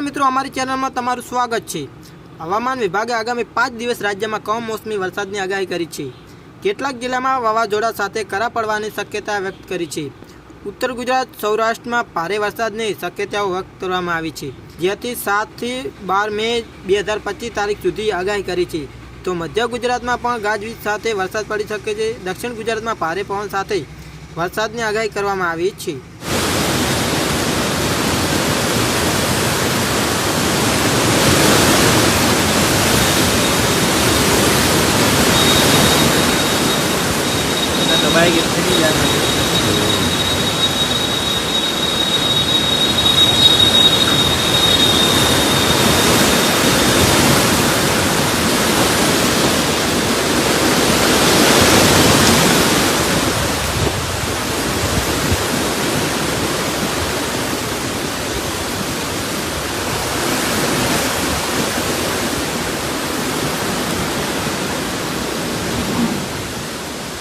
મિત્રો, અમારી ચેનલમાં તમારું સ્વાગત છે. હવામાન વિભાગે આગામી પાંચ દિવસ રાજ્યમાં કમોસમી વરસાદની આગાહી કરી છે. કેટલાક જિલ્લામાં વાવાઝોડા સાથે કરા પડવાની શક્યતા વ્યક્ત કરી છે. ઉત્તર ગુજરાત, સૌરાષ્ટ્રમાં ભારે વરસાદની શક્યતાઓ વ્યક્ત કરવામાં આવી છે. જેથી સાતથી બાર મે બે હજાર પચીસ તારીખ સુધી આગાહી કરી છે. તો મધ્ય ગુજરાતમાં પણ ગાજવીજ સાથે વરસાદ પડી શકે છે. દક્ષિણ ગુજરાતમાં ભારે પવન સાથે વરસાદની આગાહી કરવામાં આવી છે. Dünyaya getirdiği yer.